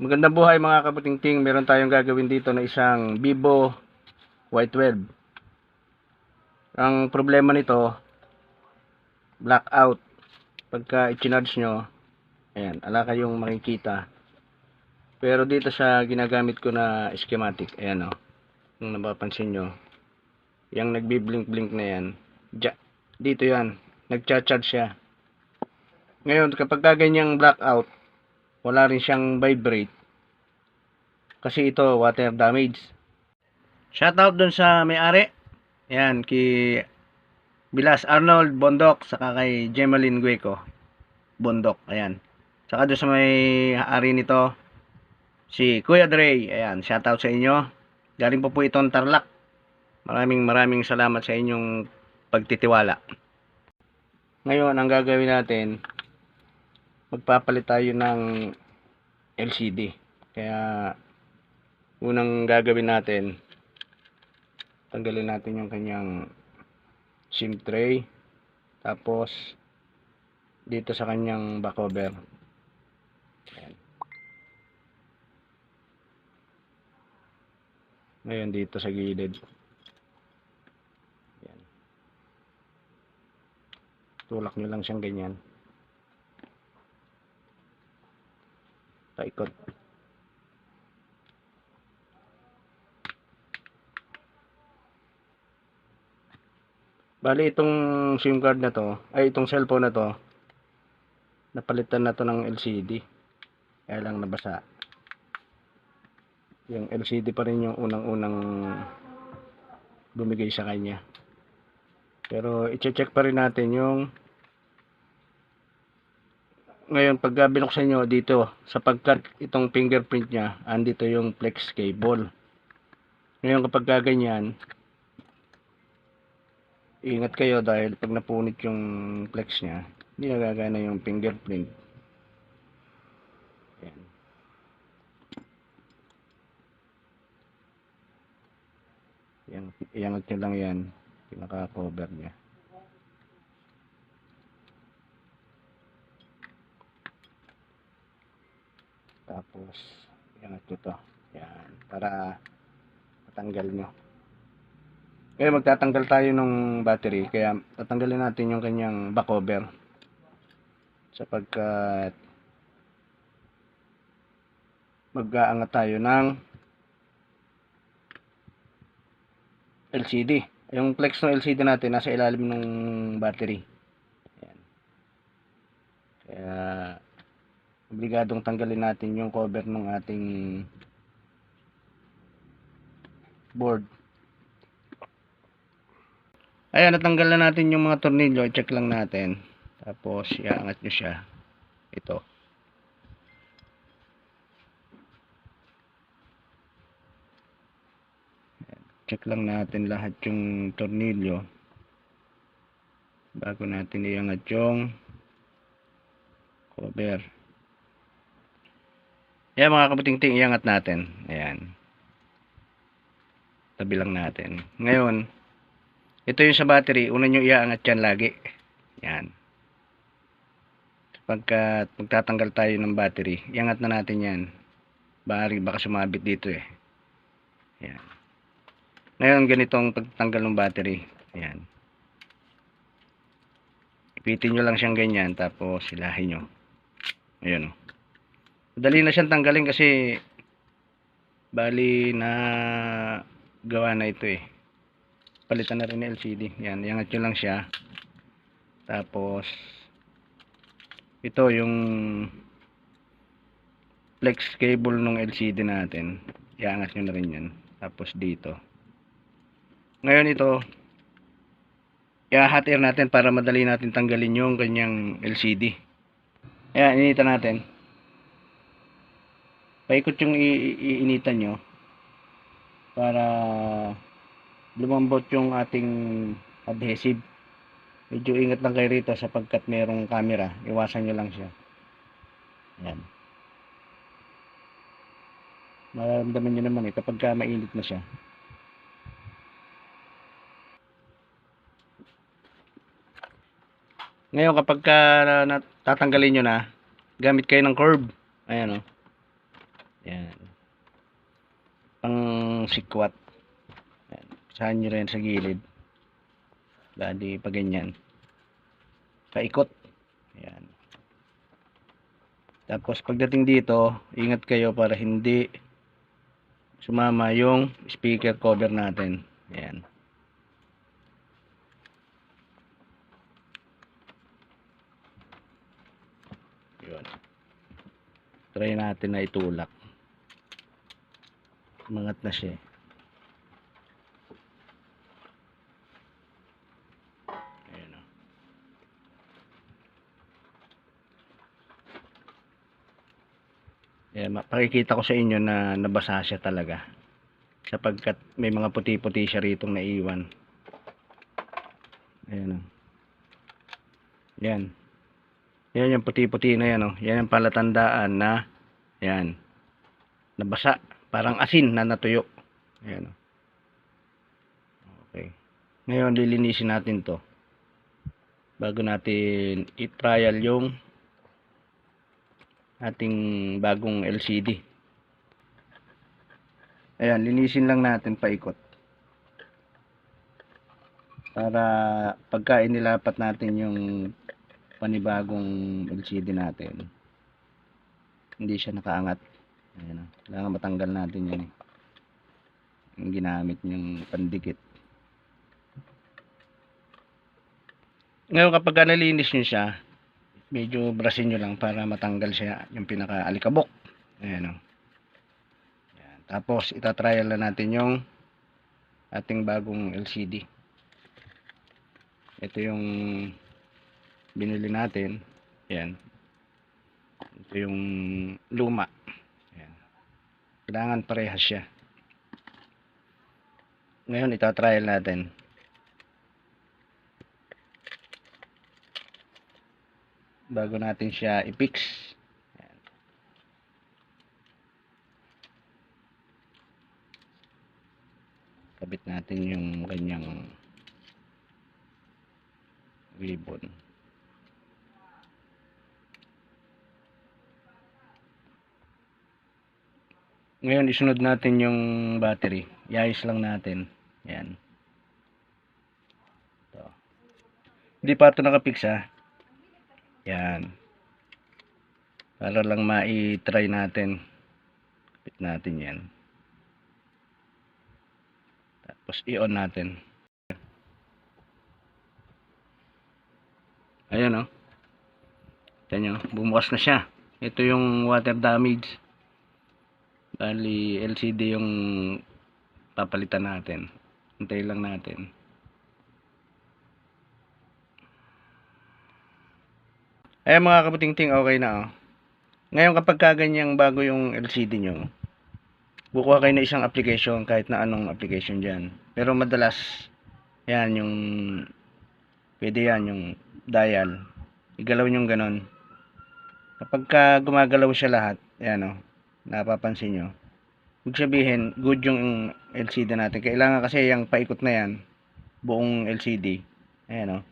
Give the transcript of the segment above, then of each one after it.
Magandang buhay mga kaputingting. Meron tayong gagawin dito na isang Vivo Y12. Ang problema nito, blackout. Pagka i-charge nyo, ayan, ala kayong makikita. Pero dito sa ginagamit ko na schematic, ayan o, kung napapansin nyo, yung nagbi-blink-blink na yan, dito yan, nagcha-charge siya. Ngayon, kapag ka ganyang blackout, wala rin siyang vibrate. Kasi ito water damage. Shoutout dun sa may-ari. Yan kay Bilas Arnold Bondok saka kay Gemalyn Gueco Bondok ayan. Saka dun sa may-ari nito si Kuya Dre ayan. Shoutout sa inyo. Galing po po itong Tarlac. Maraming maraming salamat sa inyong pagtitiwala. Ngayon ang gagawin natin magpapalit tayo ng LCD. Kaya unang gagawin natin tanggalin natin yung kanyang SIM tray tapos dito sa kanyang back cover. Ayan. Ngayon dito sa gilid. Ayan. Tulak nyo lang siyang ganyan. Paikot. Bali itong SIM card na to, ay itong cellphone na to, napalitan na to ng LCD. Kaya lang nabasa. Yung LCD pa rin yung unang-unang bumigay sa kanya. Pero i-check pa rin natin yung ngayon pag binuksan nyo dito sapagkat itong fingerprint nya andito yung flex cable. Ngayon kapag ganyan ingat kayo dahil pag napunit yung flex nya hindi nagagana yung fingerprint. Ayan. Iyangat, iyangat nyo lang yan pinaka cover nya Tapos, yan ito to. Yan, para matanggal nyo. Kaya magtatanggal tayo ng battery. Kaya tatanggalin natin yung kanyang back cover. Sapagkat mag-aangat tayo ng LCD. Yung flex ng LCD natin nasa ilalim ng battery. Yan. Kaya obligadong tanggalin natin yung cover ng ating board. Ayan, natanggal na natin yung mga tornilyo. I-check lang natin. Tapos, iangat nyo siya. Ito. Check lang natin lahat yung tornilyo. Bago natin iangat yung cover. Ayan mga kaputing-ting, iangat natin. Ayan. Tabi lang natin. Ngayon, ito yung sa battery. Una nyo iaangat yan lagi. Ayan. Pagka magtatanggal tayo ng battery, iangat na natin yan. Bari, baka sumabit dito eh. Ayan. Ngayon, ganitong pagtanggal ng battery. Ayan. Ipitin nyo lang siyang ganyan, tapos silahin nyo. Ayan o. Madali na siyang tanggalin kasi bali na gawa na ito eh. Palitan na rin ng LCD. Yan, iangat nyo lang siya. Tapos ito yung flex cable ng LCD natin. Iangat nyo na rin yan. Tapos dito. Ngayon ito i-hot air natin para madali natin tanggalin yung kanyang LCD. Ayan, initan natin paikot yung iinitan nyo para lumambot yung ating adhesive. Medyo ingat lang kayo rito sapagkat merong camera. Iwasan nyo lang siya. Yan mararamdaman nyo naman eh kapag ka mainit na siya. Ngayon kapag ka natatanggalin nyo na gamit kayo ng curve ayan o ng sikwat. Ayan. Pisahan nyo rin sa gilid. Bali, pa ganyan. Paikot. Ayan. Tapos pagdating dito, ingat kayo para hindi sumama yung speaker cover natin. Ayan. Yun. Try natin na itulak. Mangat na siya. Ayan o. Ayan, ma- pakikita ko sa inyo na nabasa siya talaga. Sapagkat may mga puti-puti siya ritong naiwan. Ayan o. Yan. Yan yung puti-puti na yan o. Yan yung palatandaan na yan. Nabasa. Parang asin na natuyo. Ayan o. Okay. Ngayon lilinisin natin to. Bago natin i-trial yung ating bagong LCD. Ayan, linisin lang natin paikot. Para pagka inilapat natin yung panibagong LCD natin, hindi siya nakaangat. Ayan, kailangan matanggal natin yan eh. Yung ginamit yung pandikit. Ngayon kapag ka nalinis nyo siya, medyo brasin nyo lang para matanggal siya yung pinaka alikabok. Ayan o. Ayan. Tapos itatrial na natin yung ating bagong LCD. Ito yung binili natin. Ayan. Ito yung luma. Kailangan parehas siya. Ngayon itatrial natin. bago natin siya i-fix. Kabit natin yung kanyang ribbon. Ngayon, isunod natin yung battery. Iayos lang natin. Ayan. Ito. Hindi pa ito nakapix ha. Yan. Para lang ma-try natin. Kapit natin yan. Tapos i-on natin. Ayan o. Oh. Ito nyo, bumukas na siya. Ito yung water damage. Bali, LCD yung papalitan natin. Hintay lang natin. Ayan mga kabuting-ting, okay na oh. Ngayon kapag kaganyang bago yung LCD nyo, bukuha kayo na isang application kahit na anong application dyan. Pero madalas, yan yung, pwede yan yung dial. Igalaw nyo ganon. Kapag ka gumagalaw siya lahat, yan oh, napapansin nyo. Ibig sabihin, good yung LCD natin. Kailangan kasi yung paikot na yan, buong LCD, ayan oh,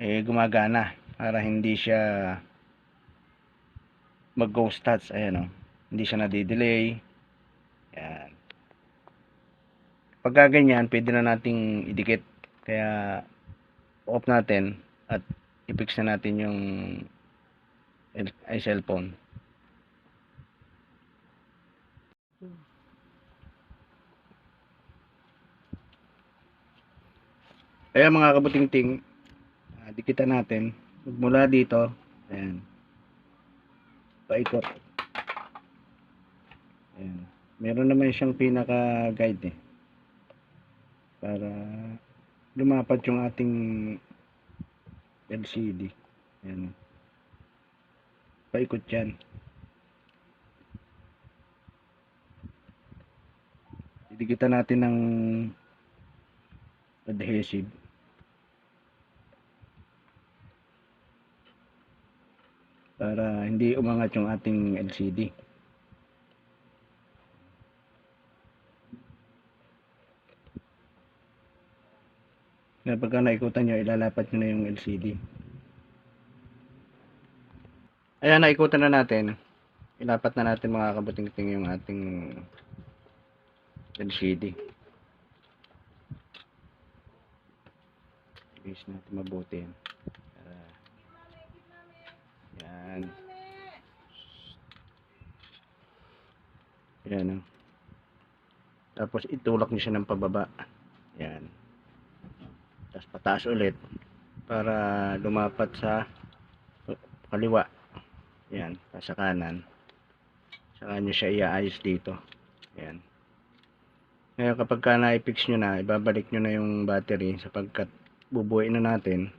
eh gumagana para hindi siya mag ghost stats ayan o hindi siya nadidelay. Yan pagka ganyan pwede na nating idikit. Kaya off natin at i-fix na natin yung ay cellphone Ayan mga kabuting-ting, ah, dikitan natin. Mula dito ayan. Paikot. Ayan. Meron naman siyang pinaka guide eh. Para lumapat yung ating LCD ayan. Paikot yan. Didikitan natin ng adhesive para hindi umangat yung ating LCD. Na pagka naikutan nyo, ilalapat nyo na yung LCD. Ayan, naikutan na natin. Ilapat na natin mga kabuting-ting yung ating LCD. Base natin mabuti yan. Para, yan. Yan oh. Tapos itulak niyo siya ng pababa. Yan. Tapos pataas ulit para lumapat sa kaliwa. Yan, sa kanan. Saka nyo siya iaayos dito. Yan. Ngayon kapag ka na-fix nyo na, ibabalik nyo na yung battery sapagkat bubuuin na natin.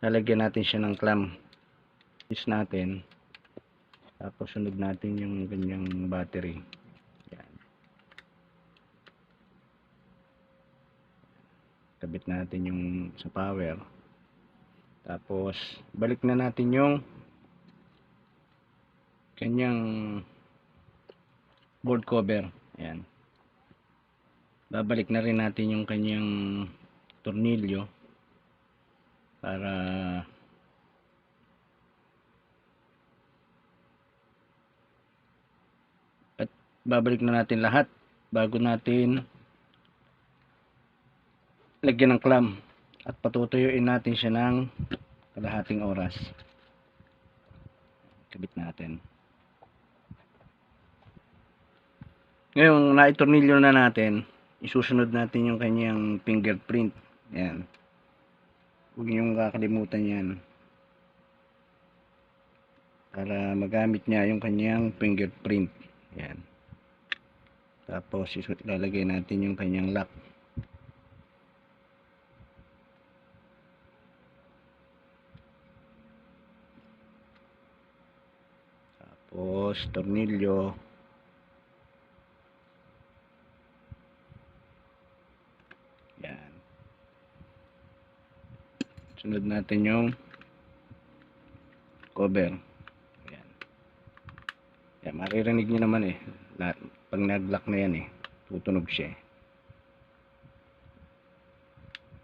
Lalagyan natin siya ng clamp. Is natin. Tapos sunod natin yung ganyang battery. Yan. Kabit natin yung sa power. Tapos balik na natin yung kanyang board cover. Ayan. Babalik na rin natin yung kanyang tornilyo para at babalik na natin lahat bago natin lagyan ng clamp at patutuyuin natin siya ng kalahating oras. Kabit natin. Ngayon naitornilyo na natin. Isusunod natin yung kanyang fingerprint. Yan huwag niyong kakalimutan yan. Para magamit niya yung kanyang fingerprint. Yan tapos ilalagay natin yung kanyang lock. Tapos tornilyo. Yan. Sunod natin yung cover. Yan. Yan maririnig nyo naman eh. Lahat, pag nag-lock na yan eh tutunog siya eh.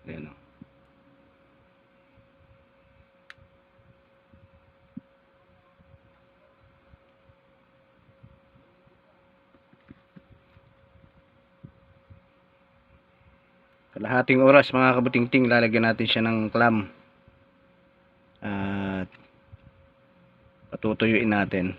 Yan o. Kalahating oras mga kabutingting lalagyan natin siya ng clam. At patutuyuin natin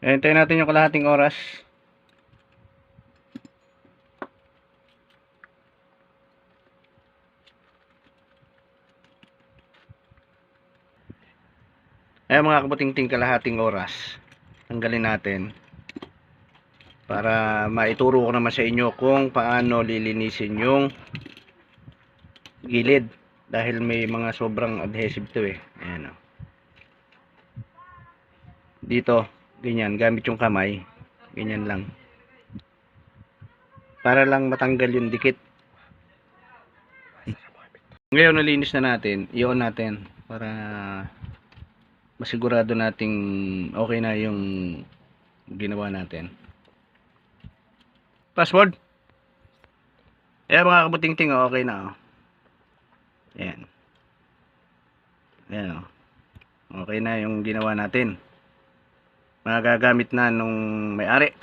Hintayin natin yung kalahating oras. Ayan mga kabutingting kalahating oras. Tanggalin natin. Para maituro ko naman sa inyo kung paano lilinisin yung gilid. Dahil may mga sobrang adhesive to eh. Ayan o. Dito, ganyan, gamit yung kamay. Ganyan lang. Para lang matanggal yung dikit. Ngayon nalinis na natin, i-on natin para masigurado nating okay na yung ginawa natin. Password. Ayan mga kabuting-ting, oh, okay na. Oh. Ayan. Ayan oh. Okay na yung ginawa natin. Magagamit na nung may-ari.